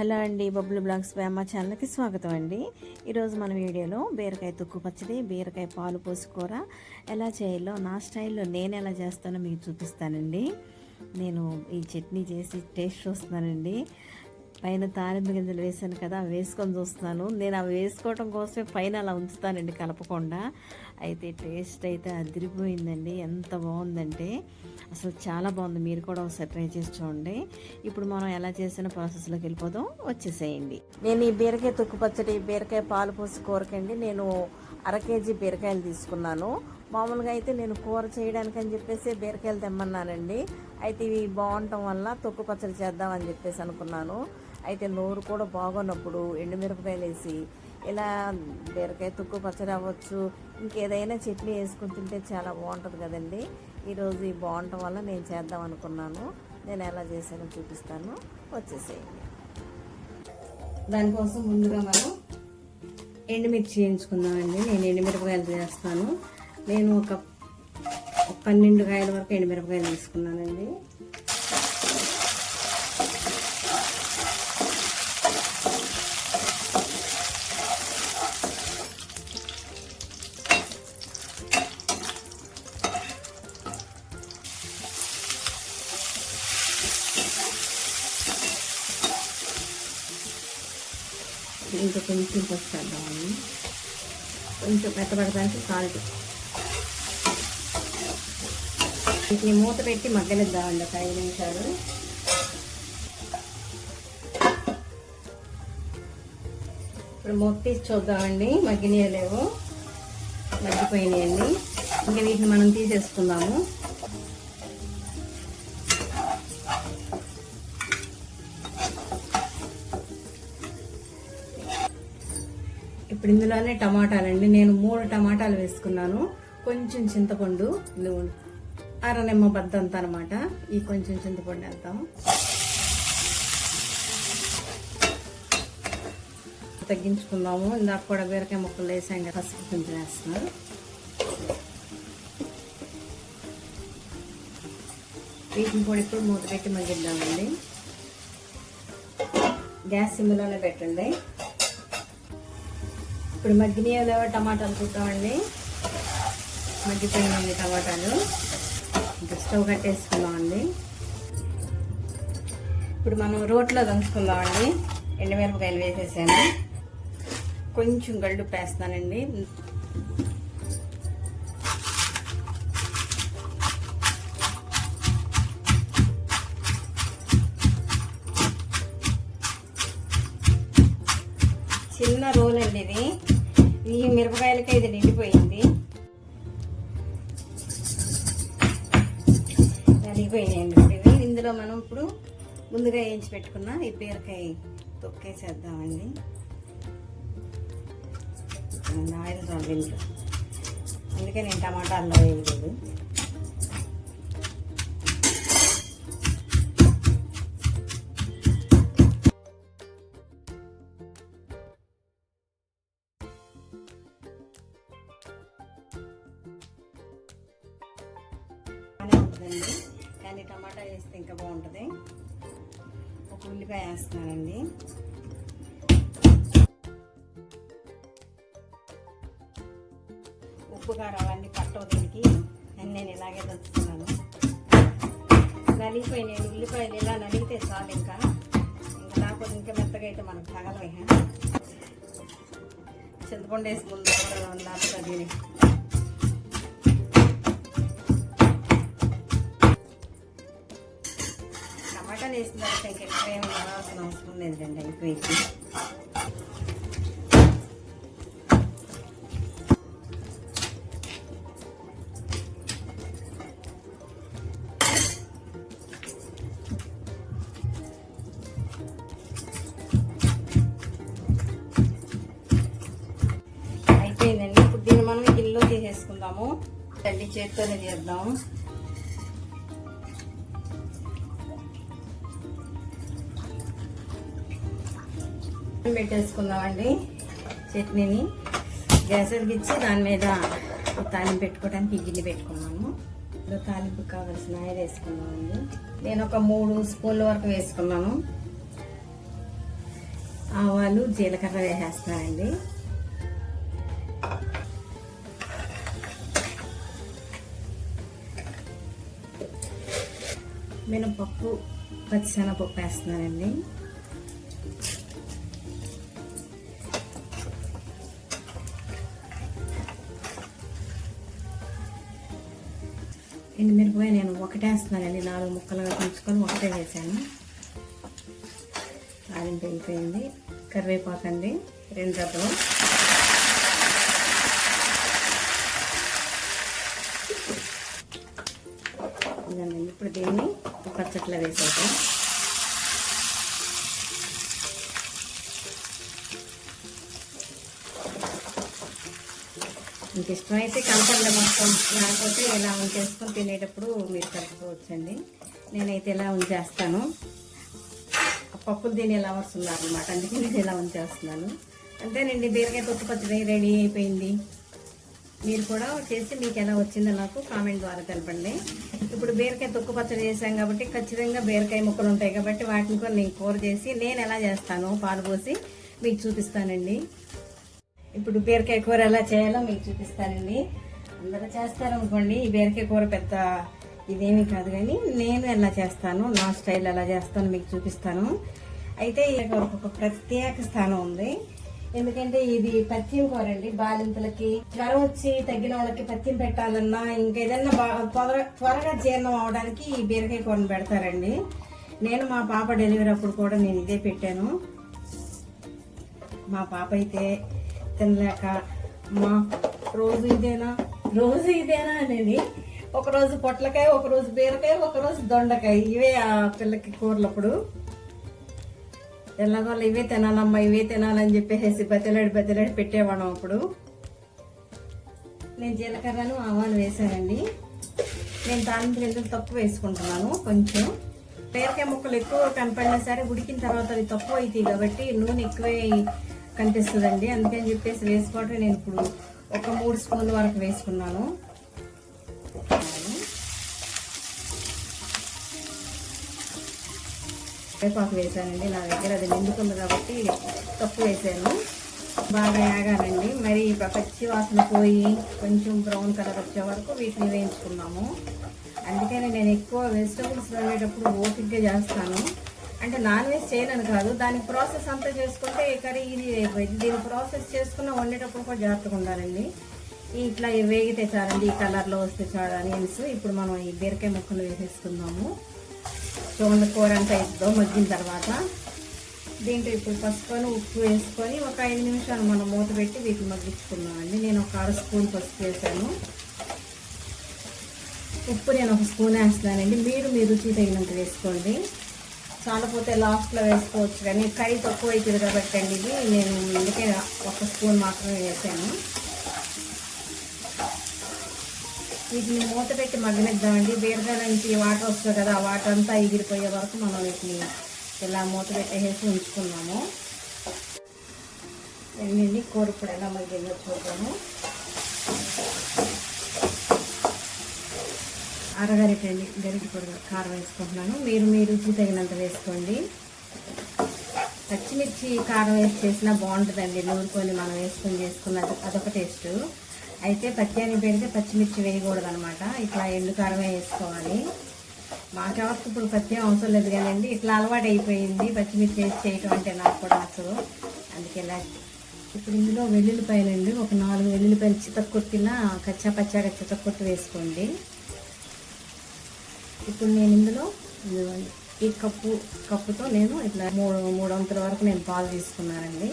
Hello అండి బబ్బులు blogs పై అమ్మ ఛానల్కి స్వాగతం అండి. ఈరోజు మన వీడియోలో బీరకాయ తుక్కు పచ్చడి బీరకాయ పాలు పోసుకోర కూర ఎలా చేయాలో నా స్టైల్లో నేను ఎలా చేస్తానో మీకు చూపిస్తానండి. నేను ఈ చట్నీ చేసి టేస్ట్ చూస్తున్నానండి. పైన తాలింపు గింజలు వేసాను కదా అవి వేసుకొని చూస్తున్నాను. నేను అవి వేసుకోవడం కోసమే పైన అలా ఉంచుతానండి కలపకుండా. అయితే టేస్ట్ అయితే అదిరిపోయిందండి. ఎంత బాగుందంటే అసలు చాలా బాగుంది. మీరు కూడా ఒకసారి ట్రై చేసి చూడండి. ఇప్పుడు మనం ఎలా చేసిన ప్రాసెస్లోకి వెళ్ళిపోదాం. వచ్చేసేయండి. నేను ఈ బీరకాయ తొక్కు పచ్చడి బీరకాయ పాలు పోసి కూరకండి నేను అర కేజీ బీరకాయలు తీసుకున్నాను. మామూలుగా అయితే నేను కూర చేయడానికి అని చెప్పేసి బీరకాయలు తెమ్మన్నానండి. అయితే ఇవి బాగుండటం వల్ల తొక్కు పచ్చడి చేద్దామని చెప్పేసి అనుకున్నాను. అయితే నోరు కూడా బాగున్నప్పుడు ఎండుమిరపకాయలు వేసి ఇలా బీరకాయ తుక్కు పచ్చడి అవ్వచ్చు ఇంకేదైనా చట్నీ వేసుకుని తింటే చాలా బాగుంటుంది కదండి. ఈరోజు ఈ బాగుండటం వల్ల నేను చేద్దాం అనుకున్నాను. నేను ఎలా చేశానో చూపిస్తాను. వచ్చేసేయండి. దానికోసం ముందుగా మనం ఎండుమిర్చి వేయించుకుందామండి. నేను ఎండుమిరపకాయలు చేస్తాను. నేను ఒక పన్నెండు కాయల వరకు ఎండుమిరపకాయలు తీసుకున్నానండి. ఇంకా కొంచెం పసుపు కొంచెం మెత్తపడడానికి సాల్ట్. వీటిని మూత పెట్టి మగ్గలిద్దామండి ఒక ఐదు నిమిషాలు. ఇప్పుడు మూత తీసి చూద్దామండి మగ్గినయలేవు మగ్గిపోయినాయండి. ఇంకా వీటిని మనం తీసేసుకుందాము. ఇప్పుడు ఇందులోనే టమాటాలండి. నేను మూడు టమాటాలు వేసుకున్నాను. కొంచెం చింతపండు అర నిమ్మ బద్దంత అనమాట ఈ కొంచెం చింతపండు వేద్దాం. తగ్గించుకుందాము. ఇందాక కూడా బీరకాయ ముక్కలు వేసాం కదా పసుపు కొంచెం వేస్తున్నాను వీటిని కూడా ఇప్పుడు మూత పెట్టి మగ్గిద్దామండి. గ్యాస్ సిమ్లోనే పెట్టండి. ఇప్పుడు మగ్గినాయో టమాటాలు చూద్దామండి మగ్గిపోయినాయి టమాటాలు. ఇంకా స్టవ్ కట్టేసుకుందామండి. ఇప్పుడు మనం రోట్లో దంచుకుందామండి. ఎండుమిరపకాయలు వేసేసాను. కొంచెం గళ్ళు వేస్తానండి చిన్న రోల్ అండి ఇది. ఈ మిరపకాయలకే ఇది నిండిపోయింది. నలిగిపోయినాయండి ఇవి ఇందులో మనం ఇప్పుడు ముందుగా వేయించి పెట్టుకున్న ఈ బీరకాయ తొక్కేసేద్దామండి. ఆయిల్ చూడండి అందుకే నేను టమాటాల్లో వేయలేదు. బాగానే కానీ టమాటా వేస్తే ఇంకా బాగుంటుంది. ఒక ఉల్లిపాయ వేస్తున్నానండి. ఉప్పు కారం అవన్నీ పట్టవు దీనికి. అని నేను ఇలాగే దంచుతున్నాను. నలిగిపోయినాయి ఉల్లిపాయలు ఇలా నలిగితే చాలు ఇంకా. ఇంకా లేకపోతే ఇంకా మెత్తగా అయితే మనకు తగలవే చింతపండు వేసి ముందు లేకపోతే దీనికి. టమాటాలు వేసిన తర్వాత ఇంకా ఎక్కువ రావాల్సిన అవసరం లేదండి అయిపోయింది. అయిపోయిందండి. ఇప్పుడు దీన్ని మనం గిల్లో తీసేసుకుందాము. తల్లి చేత్తోనే చేద్దాము పెట్టేసుకుందామండి. చట్నీని. గ్యాస్ వెలిగించి దాని మీద తాలింపు పెట్టుకోవడానికి గిన్నె పెట్టుకున్నాము. ఇప్పుడు తాలింపు కావాల్సిన ఆయిల్ వేసుకున్నామండి నేను ఒక మూడు స్పూన్ల వరకు వేసుకున్నాను. ఆవాలు జీలకర్ర వేసేస్తానండి మినపప్పు పచ్చిశనగపప్పు వేస్తున్నానండి. ఎండుమిరపకాయ నేను ఒకటే వేస్తున్నానండి నాలుగు ముక్కలుగా పెంచుకొని ఒకటే వేసాను. తాలింపు వెళ్ళిపోయింది కరివేపాకు అండి రెండు డబ్బులు ఇప్పుడు దీన్ని పచ్చట్లో వేసేద్దాం. మీకు ఇష్టమైతే కలపండి మొత్తం. లేకపోతే ఇలా ఉంచేసుకొని తినేటప్పుడు మీరు కలుపుకోవచ్చండి. నేనైతే ఇలా ఉంచేస్తాను. పప్పులు తినే ఎలా ఉన్నారనమాట అనమాట అందుకే నేను ఇలా ఉంచేస్తున్నాను. అంతేనండి బీరకాయ తొక్కు పచ్చడి రెడీ అయిపోయింది. మీరు కూడా చేసి మీకు ఎలా వచ్చిందో నాకు కామెంట్ ద్వారా తెలపండి. ఇప్పుడు బీరకాయ తొక్కు పచ్చడి చేశాం కాబట్టి ఖచ్చితంగా బీరకాయ ముక్కలు ఉంటాయి కాబట్టి వాటిని కూడా నేను కూర చేసి నేను ఎలా చేస్తాను పాలు పోసి మీకు చూపిస్తానండి. ఇప్పుడు బీరకాయ కూర ఎలా చేయాలో మీకు చూపిస్తానండి. అందరూ చేస్తారనుకోండి ఈ బీరకాయ కూర పెద్ద ఇదేమీ కాదు కానీ నేను ఎలా చేస్తాను నా స్టైల్ ఎలా చేస్తాను మీకు చూపిస్తాను. అయితే ఈ కూరకు ఒక ప్రత్యేక స్థానం ఉంది. ఎందుకంటే ఇది పత్యం కూర అండి బాలింతలకి జ్వరం వచ్చి తగ్గిన వాళ్ళకి పత్యం పెట్టాలన్నా ఇంకా ఏదన్నా బా- త్వర త్వరగా జీర్ణం అవడానికి ఈ బీరకాయ కూరను పెడతారండి. నేను మా పాప డెలివరీ అప్పుడు కూడా నేను ఇదే పెట్టాను. మా పాప అయితే తినలేక మా రోజు ఇదేనా? రోజు ఇదేనా అనేది ఒకరోజు పొట్లకాయ ఒక రోజు బీరకాయ ఒకరోజు దొండకాయ. ఇవే ఆ పిల్లకి కూరలప్పుడు. ఎలాగోళ్ళు ఇవే తినాలమ్మా ఇవే తినాలని చెప్పేసి బతిలాడి బతిలాడి పెట్టేవాళ్ళం అప్పుడు. నేను జీలకర్రను ఆవాలు వేసానండి నేను తాలింపు గింజలు తక్కువ వేసుకుంటున్నాను కొంచెం. బీరకాయ ముక్కలు ఎక్కువ కనపడినా సరే ఉడికిన తర్వాత అవి తక్కువ అవుతాయి కాబట్టి నూనె ఎక్కువే కనిపిస్తుందండి. అందుకని చెప్పేసి వేసుకోవటం నేను ఇప్పుడు ఒక మూడు స్పూన్ల వరకు వేసుకున్నాను. కరివేపాకు వేసానండి. నా దగ్గర అది నిండుకుంది కాబట్టి తప్పు వేసాను. బాగా యాగానండి. మరి పచ్చి వాసన పోయి కొంచెం బ్రౌన్ కలర్ వచ్చే వరకు వీటిని వేయించుకున్నాము. అందుకని నేను ఎక్కువ వెజిటబుల్స్ వండేటప్పుడు ఓపిక్గా చేస్తాను. అంటే నాన్ వెజ్ చేయనని కాదు దాని ప్రాసెస్ అంతా చేసుకుంటే ఈ కర్రీ ఇది దీని ప్రాసెస్ చేసుకున్న వండేటప్పుడు కూడా జాగ్రత్తగా ఉండాలండి. ఇట్లా వేగితే చాలండి ఈ కలర్లో వస్తే చాలు ఆనియన్స్ ఇప్పుడు మనం ఈ బీరకాయ ముక్కలు వేసేసుకుందాము. చూడండి కూర అంతా ఇద్దో మగ్గిన తర్వాత దీంట్లో ఇప్పుడు పసుపుని ఉప్పు వేసుకొని ఒక ఐదు నిమిషాలు మనం మూత పెట్టి వీటిని మగ్గించుకున్నామండి నేను ఒక అర స్పూన్ పసుపు వేసాను. ఉప్పు నేను ఒక స్పూన్ వేస్తున్నానండి. మీరు మీ రుచి తగినంత వేసుకోండి. చాలపోతే లాస్ట్లో వేసుకోవచ్చు కానీ కర్రీ తక్కువ అవుతుంది కాబట్టి అండి ఇది. నేను అందుకే ఒక స్పూన్ మాత్రమే వేసాను. వీటిని మూత పెట్టి మగ్గనిద్దామండి. బీరకాయ నుంచి వాటర్ వస్తుంది కదా ఆ వాటర్ అంతా ఎగిరిపోయే వరకు మనం వీటిని ఇలా మూత పెట్టేసి ఉంచుకున్నాము. ఏంటండి కూర ఇప్పుడు ఎలా మగ్గిందో చూద్దాము అరగరిటండి గరిటి పొడి కారం వేసుకుంటున్నాను. మీరు మీ రుచి తగినంత వేసుకోండి. పచ్చిమిర్చి కారం వేసి చేసినా బాగుంటుందండి. నూరుకొని మనం వేసుకొని చేసుకున్నది అదొక టేస్ట్. అయితే పచ్చని పెడితే పచ్చిమిర్చి వేయకూడదు అనమాట ఇట్లా ఎండు కారమే వేసుకోవాలి. మాకెవరికి ఇప్పుడు పత్యం అవసరం లేదు కదండి. ఇట్లా అలవాటు అయిపోయింది పచ్చిమిర్చి వేసి చేయటం అంటే నాకు కూడా నచ్చదు. అందుకే ఇలా ఇప్పుడు ఇందులో వెల్లుల్లిపాయలండి. ఒక నాలుగు వెల్లుల్లిపాయలు చితక్కొట్టిన కచ్చా పచ్చాగా చితక్కొట్టి వేసుకోండి. ఇప్పుడు నేను ఇందులో ఈ కప్పు కప్పుతో నేను ఇట్లా మూడు మూడు వంతుల వరకు నేను పాలు తీసుకున్నానండి.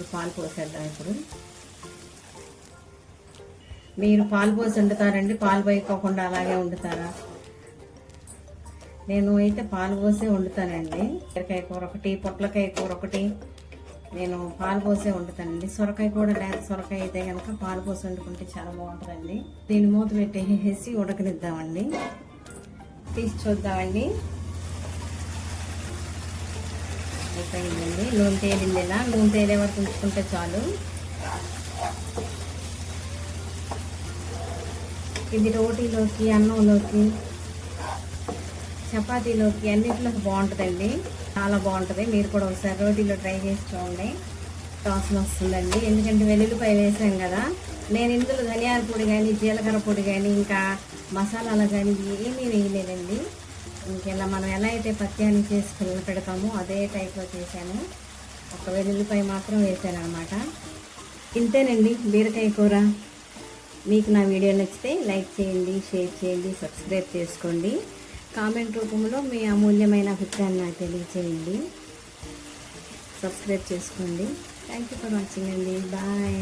ఈ పాలు పోసేద్దాం ఇప్పుడు. మీరు పాలు పోసి వండుతారండి. పాలు పోయకోకుండా అలాగే వండుతారా? నేను అయితే పాలు పోసే వండుతానండి. బీరకాయ కూర ఒకటి పొట్లకాయ కూర ఒకటి. నేను పాలు పోసే వండుతానండి. సొరకాయ కూడా లేక సొరకాయ అయితే కనుక పాలు పోసి వండుకుంటే చాలా బాగుంటుందండి. దీన్ని మూత పెట్టేసి ఉడకనిద్దామండి. తీసి చూద్దామండి అయిపోయిందండి. నూనె తేలింది ఇలా. నూనె తేలే వరకు ఉంచుకుంటే చాలు. ఇది రోటీలోకి అన్నంలోకి చపాతీలోకి అన్నింటిలోకి బాగుంటుందండి. చాలా బాగుంటుంది. మీరు కూడా ఒకసారి రోటీలో ట్రై చేసి చూడండి. టాస్న్ వస్తుందండి. ఎందుకంటే వెల్లుల్లిపాయ వేసాం కదా. నేను ఇందులో ధనియాల పొడి కానీ జీలకర్ర పొడి కానీ ఇంకా మసాలాలు కానీ ఏమీ వేయలేదండి. ఇంకెలా మనం ఎలా అయితే పత్యాన్ని చేసి పిల్లలు పెడతామో అదే టైప్లో చేశాను. ఒక వెల్లుల్లిపాయ మాత్రం వేసాను అనమాట ఇంతేనండి బీరకాయ కూర. మీకు నా వీడియో నచ్చితే లైక్ చేయండి షేర్ చేయండి సబ్స్క్రైబ్ చేసుకోండి. కామెంట్ రూపంలో మీ అమూల్యమైన అభిప్రాయాన్ని నాకు తెలియచేయండి. సబ్స్క్రైబ్ చేసుకోండి. థ్యాంక్ యూ ఫర్ వాచింగ్ అండి. బాయ్